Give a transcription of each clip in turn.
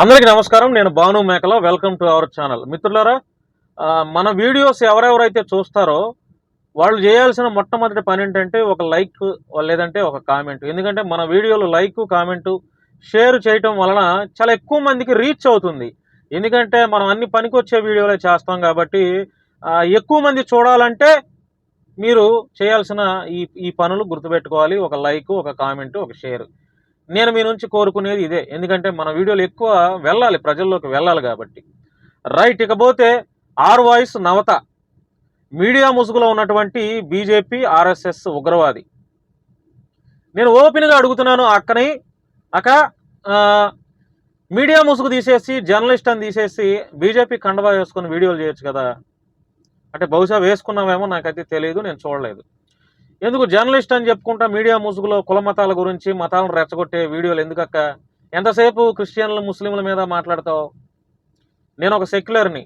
అందరికీ నమస్కారం. నేను భాను మేకల. వెల్కమ్ టు అవర్ ఛానల్ మిత్రులారా మన వీడియోస్ ఎవరెవరైతే చూస్తారో వాళ్ళు చేయాల్సిన మొట్టమొదటి పని ఏంటంటే ఒక లైక్ లేదంటే ఒక కామెంట్ ఎందుకంటే మన వీడియోలు లైక్ కామెంట్ షేర్ చేయటం వలన చాలా ఎక్కువ మందికి రీచ్ అవుతుంది. ఎందుకంటే మనం అన్ని పనికొచ్చే వీడియోలే చేస్తాం కాబట్టి ఎక్కువ మంది చూడాలంటే మీరు చేయాల్సిన ఈ ఈ పనులు గుర్తుపెట్టుకోవాలి. ఒక లైక్ ఒక కామెంట్ ఒక షేర్ నేను మీ నుంచి కోరుకునేది ఇదే. ఎందుకంటే మన వీడియోలు ఎక్కువ వెళ్ళాలి ప్రజల్లోకి వెళ్ళాలి కాబట్టి. రైట్ ఇకపోతే ఆర్ వాయిస్ నవత. మీడియా ముసుగులో ఉన్నటువంటి బీజేపీ ఆర్ఎస్ఎస్ ఉగ్రవాది. నేను ఓపెన్గా అడుగుతున్నాను అక్కని. అక్క మీడియా ముసుగు తీసేసి జర్నలిస్ట్ అని తీసేసి బీజేపీ కండవా వేసుకుని వీడియోలు చేయొచ్చు కదా. అంటే బహుశా వేసుకున్నామేమో నాకైతే తెలియదు నేను చూడలేదు. ఎందుకు జర్నలిస్ట్ అని చెప్పుకుంటా మీడియా ముసుగులో కుల మతాల గురించి మతాలను రెచ్చగొట్టే వీడియోలు ఎందుకక్క? ఎంతసేపు క్రిస్టియన్లు ముస్లింల మీద మాట్లాడతావు? నేను ఒక సెక్యులర్ని.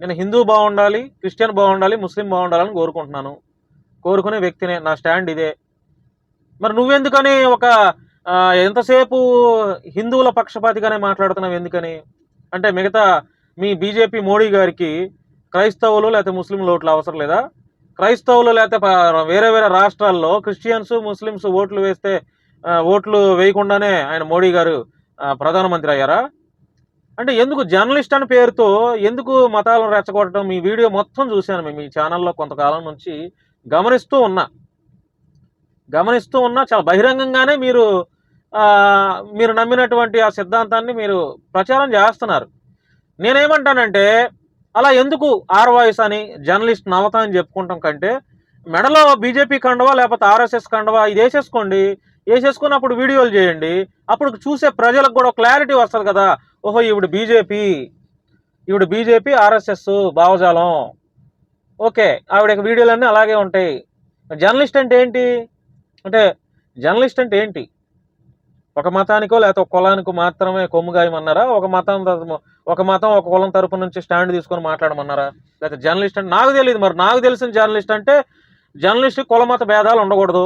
నేను హిందూ బాగుండాలి క్రిస్టియన్ బాగుండాలి ముస్లిం బాగుండాలని కోరుకుంటున్నాను. కోరుకునే వ్యక్తినే నా స్టాండ్ ఇదే. మరి నువ్వెందుకని ఒక ఎంతసేపు హిందువుల పక్షపాతిగానే మాట్లాడుతున్నావు ఎందుకని? అంటే మిగతా మీ బీజేపీ మోడీ గారికి క్రైస్తవులు లేకపోతే ముస్లింలు ఓట్లు అవసరం లేదా? క్రైస్తవులు లేకపోతే వేరే వేరే రాష్ట్రాల్లో క్రిస్టియన్స్ ముస్లిమ్స్ ఓట్లు వేస్తే ఓట్లు వేయకుండానే ఆయన మోడీ గారు ప్రధానమంత్రి అయ్యారా? అంటే ఎందుకు జర్నలిస్ట్ అని పేరుతో ఎందుకు మతాలను రెచ్చగొట్టడం? మీ వీడియో మొత్తం చూశాను మేము మీ ఛానల్లో కొంతకాలం నుంచి గమనిస్తూ ఉన్నా. గమనిస్తూ ఉన్నా చాలా బహిరంగంగానే మీరు మీరు నమ్మినటువంటి ఆ సిద్ధాంతాన్ని మీరు ప్రచారం చేస్తున్నారు. నేనేమంటానంటే అలా ఎందుకు ఆర్ వాయిస్ అని జర్నలిస్ట్ నవత అని చెప్పుకుంటాం కంటే మెడలో బీజేపీ కండవా లేకపోతే ఆర్ఎస్ఎస్ కండవా ఇది వేసేసుకోండి వేసేసుకుని అప్పుడు వీడియోలు చేయండి అప్పుడు చూసే ప్రజలకు కూడా క్లారిటీ వస్తుంది కదా. ఓహో ఈవిడ బీజేపీ ఈవిడ బీజేపీ ఆర్ఎస్ఎస్ భావజాలం. ఓకే ఆవిడ వీడియోలన్నీ అలాగే ఉంటాయి. జర్నలిస్ట్ అంటే ఏంటి? అంటే జర్నలిస్ట్ అంటే ఏంటి? ఒక మతానికో లేకపోతే ఒక కులానికో మాత్రమే కొమ్ము గాయమన్నారా? ఒక మతం ఒక మతం ఒక కులం తరపు నుంచి స్టాండ్ తీసుకొని మాట్లాడమన్నారా? లేకపోతే జర్నలిస్ట్ అంటే నాకు తెలియదు మరి. నాకు తెలిసిన జర్నలిస్ట్ అంటే జర్నలిస్ట్ కుల మత భేదాలు ఉండకూడదు.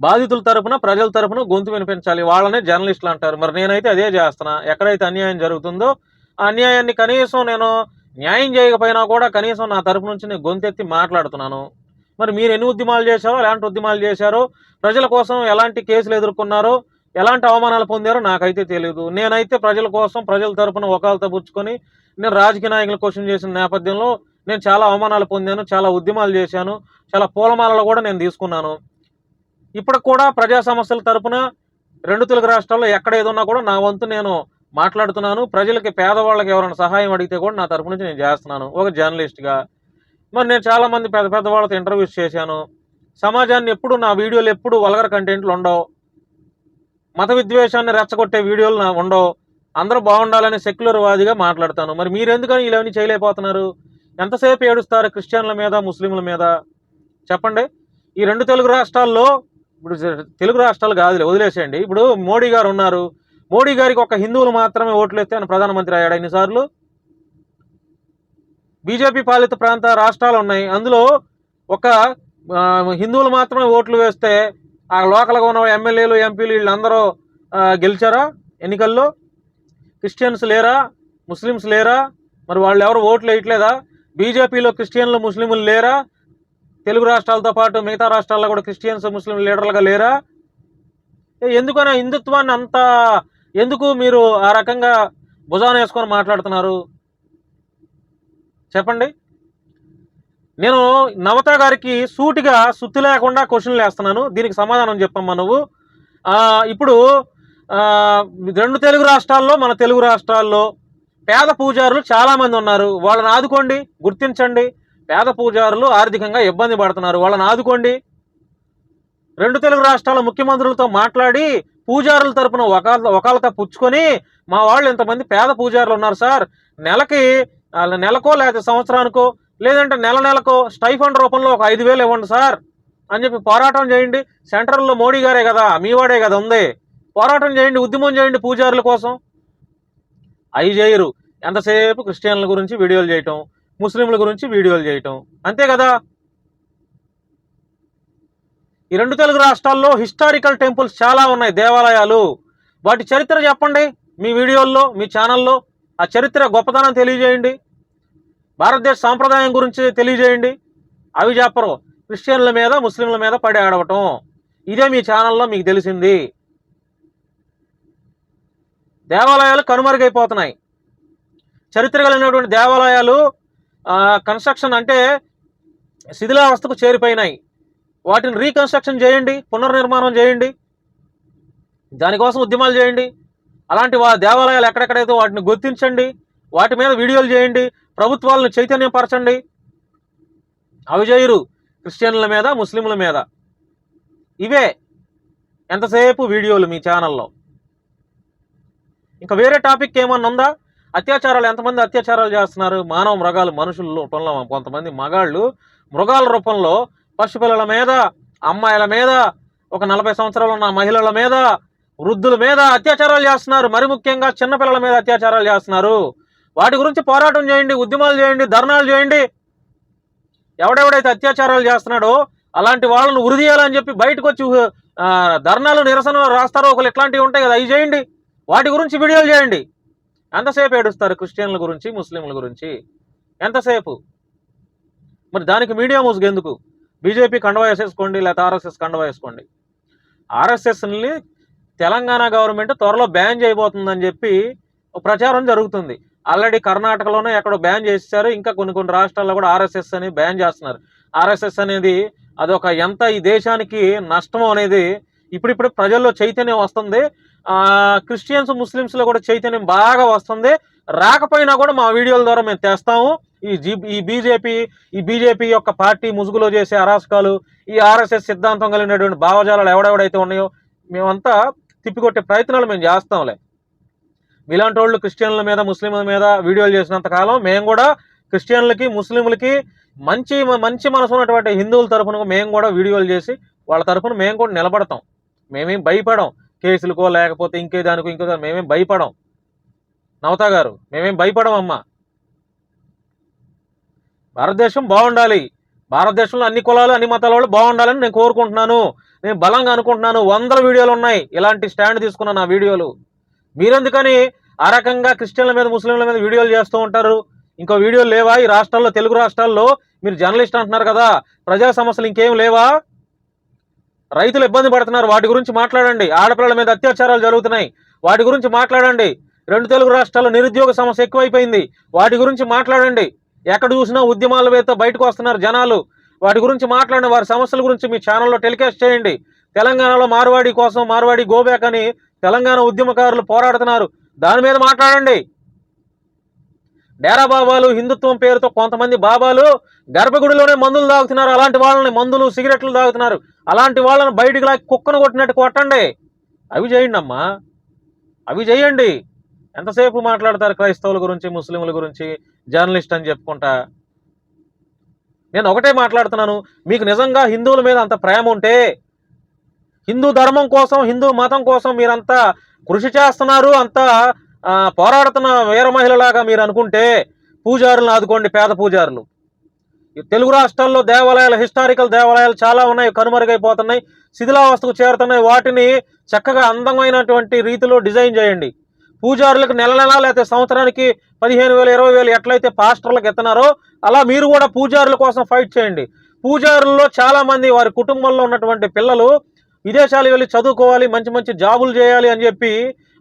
బాధితుల తరపున ప్రజల తరపున గొంతు వినిపించాలి. వాళ్ళనే జర్నలిస్టులు అంటారు. మరి నేనైతే అదే చేస్తున్నా. ఎక్కడైతే అన్యాయం జరుగుతుందో ఆ అన్యాయాన్ని కనీసం నేను న్యాయం చేయకపోయినా కూడా కనీసం నా తరపు నుంచి నేను గొంతెత్తి మాట్లాడుతున్నాను. మరి మీరు ఎన్ని ఉద్యమాలు చేశారో ఎలాంటి ఉద్యమాలు చేశారో ప్రజల కోసం ఎలాంటి కేసులు ఎదుర్కొన్నారో ఎలాంటి అవమానాలు పొందారో నాకైతే తెలియదు నేనైతే ప్రజల కోసం ప్రజల తరపున ఒకళ్ళతో పుచ్చుకొని నేను రాజకీయ నాయకులు క్వశ్చన్ చేసిన నేపథ్యంలో నేను చాలా అవమానాలు పొందాను చాలా ఉద్యమాలు చేశాను చాలా పూలమాలలు కూడా నేను తీసుకున్నాను. ఇప్పటికి కూడా ప్రజా సమస్యల తరపున రెండు తెలుగు రాష్ట్రాల్లో ఎక్కడ ఏదున్నా కూడా నా వంతు నేను మాట్లాడుతున్నాను. ప్రజలకి పేదవాళ్ళకి ఎవరైనా సహాయం అడిగితే కూడా నా తరపు నుంచి నేను చేస్తున్నాను. ఒక జర్నలిస్ట్గా. మరి నేను చాలామంది పెద్ద పెద్ద వాళ్ళతో ఇంటర్వ్యూస్ చేశాను. సమాజాన్ని ఎప్పుడు నా వీడియోలు ఎప్పుడు వల్గర్ కంటెంట్లు ఉండవు. మత విద్వేషాన్ని రెచ్చగొట్టే వీడియోలు నా ఉండవు. అందరూ బాగుండాలని సెక్యులర్ వాదిగా మాట్లాడతాను. మరి మీరు ఎందుకని ఇలావన్నీ చేయలేకపోతున్నారు? ఎంతసేపు ఏడుస్తారు క్రిస్టియన్ల మీద ముస్లింల మీద? చెప్పండి. ఈ రెండు తెలుగు రాష్ట్రాల్లో ఇప్పుడు తెలుగు రాష్ట్రాలు కాదులే వదిలేసేయండి. ఇప్పుడు మోడీ గారు ఉన్నారు. మోడీ గారికి ఒక హిందువులు మాత్రమే ఓట్లు వేస్తే ఆయన ప్రధానమంత్రి అయ్యాడు ఎన్నిసార్లు? బీజేపీ పాలిత ప్రాంత రాష్ట్రాలు ఉన్నాయి. అందులో ఒక హిందువులు మాత్రమే ఓట్లు వేస్తే ఆ లోకల్గా ఉన్న ఎమ్మెల్యేలు ఎంపీలు వీళ్ళందరూ గెలిచారా ఎన్నికల్లో? క్రిస్టియన్స్ లేరా? ముస్లిమ్స్ లేరా? మరి వాళ్ళు ఎవరు ఓట్లు వేయట్లేదా? బీజేపీలో క్రిస్టియన్లు ముస్లింలు లేరా? తెలుగు రాష్ట్రాలతో పాటు మిగతా రాష్ట్రాల్లో కూడా క్రిస్టియన్స్ ముస్లిం లీడర్లుగా లేరా? ఎందుకనే హిందుత్వాన్ని అంత ఎందుకు మీరు ఆ రకంగా భుజాన వేసుకొని మాట్లాడుతున్నారు? చెప్పండి. నేను నవత గారికి సూటిగా సుత్తి లేకుండా క్వశ్చన్లు వేస్తున్నాను. దీనికి సమాధానం చెప్పమ్మా నువ్వు. ఇప్పుడు రెండు తెలుగు రాష్ట్రాల్లో మన తెలుగు రాష్ట్రాల్లో పేద పూజారులు చాలామంది ఉన్నారు. వాళ్ళని ఆదుకోండి గుర్తించండి. పేద పూజారులు ఆర్థికంగా ఇబ్బంది పడుతున్నారు. వాళ్ళని ఆదుకోండి. రెండు తెలుగు రాష్ట్రాల ముఖ్యమంత్రులతో మాట్లాడి పూజారుల తరపున ఒకళ్ళ ఒకళ్ళతో పుచ్చుకొని మా వాళ్ళు ఇంతమంది పేద పూజారులు ఉన్నారు సార్. నెలకి నెలకో లేకపోతే సంవత్సరానికో లేదంటే నెల నెలకు స్టైఫండ్ రూపంలో ఒక ఐదు వేలు ఇవ్వండి సార్ అని చెప్పి పోరాటం చేయండి. సెంట్రల్లో మోడీ గారే కదా మీవాడే కదా ఉంది. పోరాటం చేయండి ఉద్యమం చేయండి పూజారుల కోసం. అవి చేయరు. ఎంతసేపు క్రిస్టియన్ల గురించి వీడియోలు చేయటం ముస్లింల గురించి వీడియోలు చేయటం. అంతే కదా? ఈ రెండు తెలుగు రాష్ట్రాల్లో హిస్టారికల్ టెంపుల్స్ చాలా ఉన్నాయి దేవాలయాలు. వాటి చరిత్ర చెప్పండి మీ వీడియోల్లో మీ ఛానల్లో. ఆ చరిత్ర గొప్పతనం తెలియజేయండి. భారతదేశ సాంప్రదాయం గురించి తెలియజేయండి. అవి చెప్పరు. క్రిస్టియన్ల మీద ముస్లింల మీద పడి ఆడవటం. ఇదే మీ ఛానల్లో మీకు తెలిసింది. దేవాలయాలు కనుమరుగైపోతున్నాయి. చరిత్ర కలిగినటువంటి దేవాలయాలు కన్స్ట్రక్షన్ అంటే శిథిలావస్థకు చేరిపోయినాయి. వాటిని రీకన్స్ట్రక్షన్ చేయండి పునర్నిర్మాణం చేయండి. దానికోసం ఉద్యమాలు చేయండి. అలాంటి వా దేవాలయాలు ఎక్కడెక్కడైతే వాటిని గుర్తించండి. వాటి మీద వీడియోలు చేయండి. ప్రభుత్వాలను చైతన్యపరచండి. అవి చేయరు క్రిస్టియన్ల మీద ముస్లింల మీద. ఇవే ఎంతసేపు వీడియోలు మీ ఛానల్లో. ఇంకా వేరే టాపిక్ ఏమన్నా ఉందా? అత్యాచారాలు ఎంతమంది అత్యాచారాలు చేస్తున్నారు? మానవ మృగాలు మనుషుల రూపంలో కొంతమంది మగాళ్ళు మృగాల రూపంలో పసిపిల్లల మీద అమ్మాయిల మీద ఒక నలభై సంవత్సరాలు ఉన్న మహిళల మీద వృద్ధుల మీద అత్యాచారాలు చేస్తున్నారు. మరి ముఖ్యంగా చిన్నపిల్లల మీద అత్యాచారాలు చేస్తున్నారు. వాటి గురించి పోరాటం చేయండి ఉద్యమాలు చేయండి ధర్నాలు చేయండి. ఎవడెవడైతే అత్యాచారాలు చేస్తున్నాడో అలాంటి వాళ్ళను ఉరిదీయాలని చెప్పి బయటకు వచ్చి ధర్నాలు నిరసన రాస్తారో ఒకరు ఇట్లాంటివి ఉంటాయి కదా అవి చేయండి. వాటి గురించి వీడియోలు చేయండి. ఎంతసేపు ఏడుస్తారు క్రిస్టియన్ల గురించి ముస్లింల గురించి? ఎంతసేపు? మరి దానికి మీడియా ముసుగు ఎందుకు? బీజేపీ కండవా వేసేసుకోండి లేకపోతే ఆర్ఎస్ఎస్ కండవా వేసుకోండి. ఆర్ఎస్ఎస్ని తెలంగాణ గవర్నమెంట్ త్వరలో బ్యాన్ చేయబోతుందని చెప్పి ప్రచారం జరుగుతుంది. ఆల్రెడీ కర్ణాటకలోనే ఎక్కడో బ్యాన్ చేశారు ఇంకా కొన్ని కొన్ని రాష్ట్రాల్లో కూడా ఆర్ఎస్ఎస్ అని బ్యాన్ చేస్తున్నారు. ఆర్ఎస్ఎస్ అనేది అదొక ఎంత ఈ దేశానికి నష్టం అనేది ఇప్పుడిప్పుడు ప్రజల్లో చైతన్యం వస్తుంది. క్రిస్టియన్స్ ముస్లిమ్స్లో కూడా చైతన్యం బాగా వస్తుంది. రాకపోయినా కూడా మా వీడియోల ద్వారా మేము తెస్తాము. ఈ జీ ఈ బీజేపీ ఈ బీజేపీ యొక్క పార్టీ ముసుగులో చేసే అరాచకాలు ఈ ఆర్ఎస్ఎస్ సిద్ధాంతం కలిగినటువంటి భావజాలాలు ఎవడెవడైతే ఉన్నాయో మేమంతా తిప్పికొట్టే ప్రయత్నాలు మేము చేస్తాంలే. మీలాంటి వాళ్ళు క్రిస్టియన్ల మీద ముస్లింల మీద వీడియోలు చేసినంత కాలం మేము కూడా క్రిస్టియన్లకి ముస్లింలకి మంచి మంచి మనసు ఉన్నటువంటి హిందువుల తరఫున మేము కూడా వీడియోలు చేసి వాళ్ళ తరఫున మేము కూడా నిలబడతాం. మేమేం భయపడం కేసులకో లేకపోతే ఇంకే దానికో ఇంకో దానికి మేమేం భయపడం. నవతా గారు మేమేం భయపడం అమ్మా భారతదేశం బాగుండాలి. భారతదేశంలో అన్ని కులాలు అన్ని మతాల వాళ్ళు బాగుండాలని నేను కోరుకుంటున్నాను. నేను బలంగా అనుకుంటున్నాను. వందల వీడియోలు ఉన్నాయి. ఇలాంటి స్టాండ్ తీసుకున్నాను నా వీడియోలు. మీరెందుకని ఆ రకంగా క్రిస్టియన్ల మీద ముస్లింల మీద వీడియోలు చేస్తూ ఉంటారు? ఇంకో వీడియోలు లేవా? ఈ రాష్ట్రాల్లో తెలుగు రాష్ట్రాల్లో మీరు జర్నలిస్ట్ అంటున్నారు కదా ప్రజా సమస్యలు ఇంకేం లేవా? రైతులు ఇబ్బంది పడుతున్నారు. వాటి గురించి మాట్లాడండి. ఆడపిల్లల మీద అత్యాచారాలు జరుగుతున్నాయి. వాటి గురించి మాట్లాడండి. రెండు తెలుగు రాష్ట్రాల్లో నిరుద్యోగ సమస్య ఎక్కువైపోయింది. వాటి గురించి మాట్లాడండి. ఎక్కడ చూసినా ఉద్యమాల మీద బయటకు వస్తున్నారు జనాలు. వాటి గురించి మాట్లాడండి వారి సమస్యల గురించి మీ ఛానల్లో టెలికాస్ట్ చేయండి. తెలంగాణలో మార్వాడి కోసం మార్వాడి గోబ్యాక్ అని తెలంగాణ ఉద్యమకారులు పోరాడుతున్నారు. దాని మీద మాట్లాడండి. డేరా బాబాలు హిందుత్వం పేరుతో కొంతమంది బాబాలు గర్భగుడిలోనే మందులు తాగుతున్నారు. అలాంటి వాళ్ళని మందులు సిగరెట్లు తాగుతున్నారు. అలాంటి వాళ్ళని బయటికి లాగి కుక్కను కొట్టినట్టు కొట్టండి. అవి చేయండి అమ్మా. అవి చేయండి. ఎంతసేపు మాట్లాడతారు క్రైస్తవుల గురించి ముస్లింల గురించి జర్నలిస్ట్ అని చెప్పుకుంటా? నేను ఒకటే మాట్లాడుతున్నాను. మీకు నిజంగా హిందువుల మీద అంత ప్రేమ ఉంటే హిందూ ధర్మం కోసం హిందూ మతం కోసం మీరంతా కృషి చేస్తున్నారు. అంతా పోరాడుతున్న వీర మహిళలాగా మీరు అనుకుంటే పూజారులను ఆదుకోండి పేద పూజారులు. ఈ తెలుగు రాష్ట్రాల్లో దేవాలయాలు హిస్టారికల్ దేవాలయాలు చాలా ఉన్నాయి కనుమరుగైపోతున్నాయి శిథిలావస్థకు చేరుతున్నాయి. వాటిని చక్కగా అందమైనటువంటి రీతిలో డిజైన్ చేయండి. పూజారులకు నెల నెల లేకపోతే సంవత్సరానికి పదిహేను వేలు ఇరవై వేలు ఎట్లయితే పాస్టర్లకు ఎత్తున్నారో అలా మీరు కూడా పూజారుల కోసం ఫైట్ చేయండి. పూజారుల్లో చాలామంది వారి కుటుంబంలో ఉన్నటువంటి పిల్లలు విదేశాలు వెళ్ళి చదువుకోవాలి మంచి మంచి జాబులు చేయాలి అని చెప్పి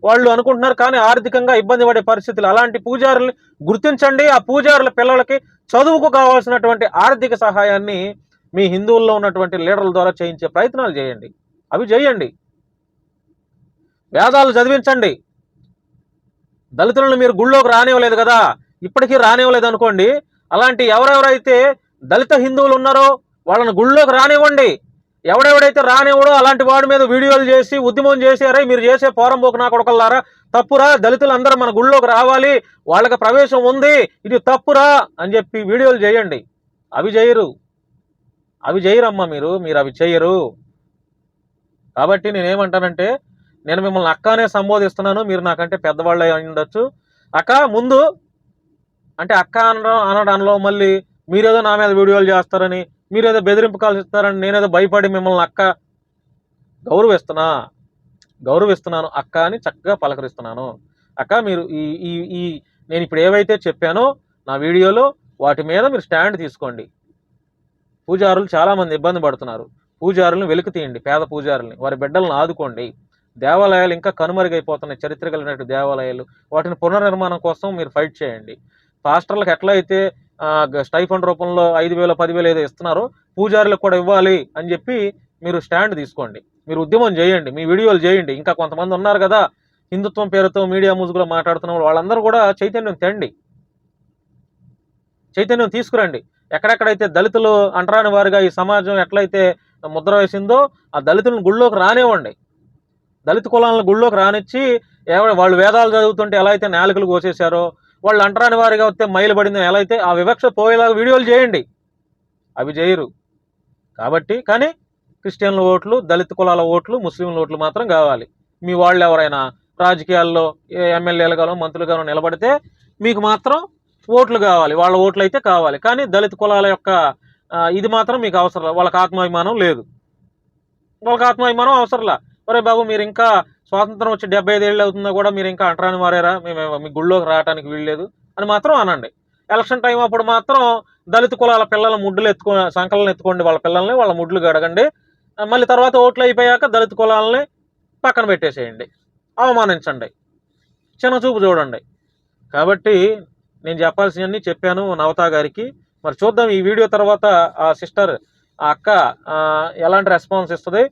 వాళ్ళు అనుకుంటున్నారు. కానీ ఆర్థికంగా ఇబ్బంది పడే పరిస్థితులు. అలాంటి పూజారుల్ని గుర్తించండి. ఆ పూజారుల పిల్లలకి చదువుకు కావాల్సినటువంటి ఆర్థిక సహాయాన్ని మీ హిందువుల్లో ఉన్నటువంటి లీడర్ల ద్వారా చేయించే ప్రయత్నాలు చేయండి. అవి చేయండి. వేదాలు చదివించండి. దళితులను మీరు గుళ్ళోకి రానివ్వలేదు కదా ఇప్పటికీ రానివ్వలేదు అనుకోండి. అలాంటి ఎవరెవరైతే దళిత హిందువులు ఉన్నారో వాళ్ళని గుళ్ళోకి రానివ్వండి. ఎవడెవడైతే రానివ్వడో అలాంటి వాడి మీద వీడియోలు చేసి ఉద్యమం చేసారే మీరు చేసే పోరంబోకు నా కొడకల్లారా తప్పురా దళితులందరూ మన గుళ్ళోకి రావాలి వాళ్ళకి ప్రవేశం ఉంది ఇది తప్పురా అని చెప్పి వీడియోలు చేయండి. అవి చేయరు. అవి చేయరమ్మా మీరు మీరు అవి చేయరు. కాబట్టి నేనేమంటానంటే నేను మిమ్మల్ని అక్కనే సంబోధిస్తున్నాను మీరు నాకంటే పెద్దవాళ్ళు అయి ఉండొచ్చు. అక్క ముందు అంటే అక్క అనడం అనడంలో మళ్ళీ మీరేదో నా మీద వీడియోలు చేస్తారని మీరేదో బెదిరింపు కాల్స్ ఇస్తారని నేనేదో భయపడి మిమ్మల్ని అక్క గౌరవిస్తున్నా గౌరవిస్తున్నాను అక్క అని చక్కగా పలకరిస్తున్నాను. అక్క మీరు ఈ ఈ ఈ నేను ఇప్పుడు ఏవైతే చెప్పానో నా వీడియోలో వాటి మీద మీరు స్టాండ్ తీసుకోండి. పూజారులు చాలామంది ఇబ్బంది పడుతున్నారు. పూజారులను వెలికి తీయండి పేద పూజారుల్ని. వారి బిడ్డలను ఆదుకోండి. దేవాలయాలు ఇంకా కనుమరుగైపోతున్నాయి. చరిత్ర కలిగినట్టు దేవాలయాలు. వాటిని పునర్నిర్మాణం కోసం మీరు ఫైట్ చేయండి. పాస్టర్లకు ఎట్లా అయితే స్టైఫండ్ రూపంలో ఐదు వేల పదివేలు ఏదో ఇస్తున్నారో. పూజారులకు కూడా ఇవ్వాలి అని చెప్పి మీరు స్టాండ్ తీసుకోండి. మీరు ఉద్యమం చేయండి. మీ వీడియోలు చేయండి. ఇంకా కొంతమంది ఉన్నారు కదా హిందుత్వం పేరుతో మీడియా ముసుగులో మాట్లాడుతున్న వాళ్ళు వాళ్ళందరూ కూడా చైతన్యం తెండి. చైతన్యం తీసుకురండి. ఎక్కడెక్కడైతే దళితులు అంటరాని వారిగా ఈ సమాజం ఎట్లయితే ముద్ర వేసిందో ఆ దళితులను గుళ్ళోకి రానివ్వండి. దళిత కులాలను గుళ్ళోకి రానిచ్చి ఎవరు వాళ్ళు వేదాలు చదువుతుంటే ఎలా అయితే నాలుకలు కోసేశారో వాళ్ళు అంటరాని వారిగా వస్తే మైలు పడిందో ఎలా అయితే ఆ వివక్ష పోయేలాగా వీడియోలు చేయండి. అవి చేయరు. కాబట్టి కానీ క్రిస్టియన్ల ఓట్లు దళిత కులాల ఓట్లు ముస్లింల ఓట్లు మాత్రం కావాలి. మీ వాళ్ళు ఎవరైనా రాజకీయాల్లో ఏ మంత్రులు మంత్రులుగానో నిలబడితే మీకు మాత్రం ఓట్లు కావాలి. వాళ్ళ ఓట్లు అయితే కావాలి. కానీ దళిత కులాల యొక్క ఇది మాత్రం మీకు అవసరం వాళ్ళకి ఆత్మాభిమానం లేదు. వాళ్ళకి ఆత్మాభిమానం అవసరంలా ఒరే బాబు మీరు ఇంకా స్వాతంత్రం వచ్చి డెబ్బై ఐదు ఏళ్ళు కూడా మీరు ఇంకా అంటరాని మారారా మేము మీ గుళ్ళోకి రావడానికి వీల్లేదు అని మాత్రం అనండి. ఎలక్షన్ టైం అప్పుడు మాత్రం దళిత కులాల పిల్లల ముడ్డులు ఎత్తుకో సంకలను ఎత్తుకోండి వాళ్ళ పిల్లల్ని వాళ్ళ ముడ్లు గడగండి. మళ్ళీ తర్వాత ఓట్లు అయిపోయాక దళిత కులాలని పక్కన పెట్టేసేయండి. అవమానించండి. చిన్న చూపు చూడండి. కాబట్టి నేను చెప్పాల్సినవన్నీ చెప్పాను నవతా గారికి. మరి చూద్దాం ఈ వీడియో తర్వాత ఆ సిస్టర్ ఆ అక్క ఎలాంటి రెస్పాన్స్ ఇస్తుంది?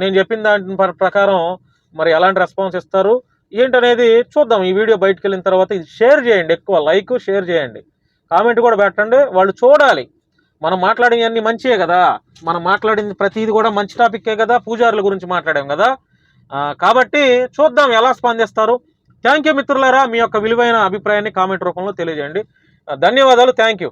నేను చెప్పిన దాని ప్రకారం మరి ఎలాంటి రెస్పాన్స్ ఇస్తారు? ఏంటనేది చూద్దాం. ఈ వీడియో బయటకు వెళ్ళిన తర్వాత ఇది షేర్ చేయండి. ఎక్కువ లైక్ షేర్ చేయండి. కామెంట్ కూడా పెట్టండి. వాళ్ళు చూడాలి. మనం మాట్లాడినవన్నీ మంచియే కదా. మనం మాట్లాడింది ప్రతిది కూడా మంచి టాపిక్కే కదా. పూజారుల గురించి మాట్లాడాం కదా. కాబట్టి చూద్దాం ఎలా స్పందిస్తారు. థ్యాంక్ యూ మిత్రులారా. మీ యొక్క విలువైన అభిప్రాయాన్ని కామెంట్ రూపంలో తెలియజేయండి. ధన్యవాదాలు. Thank you.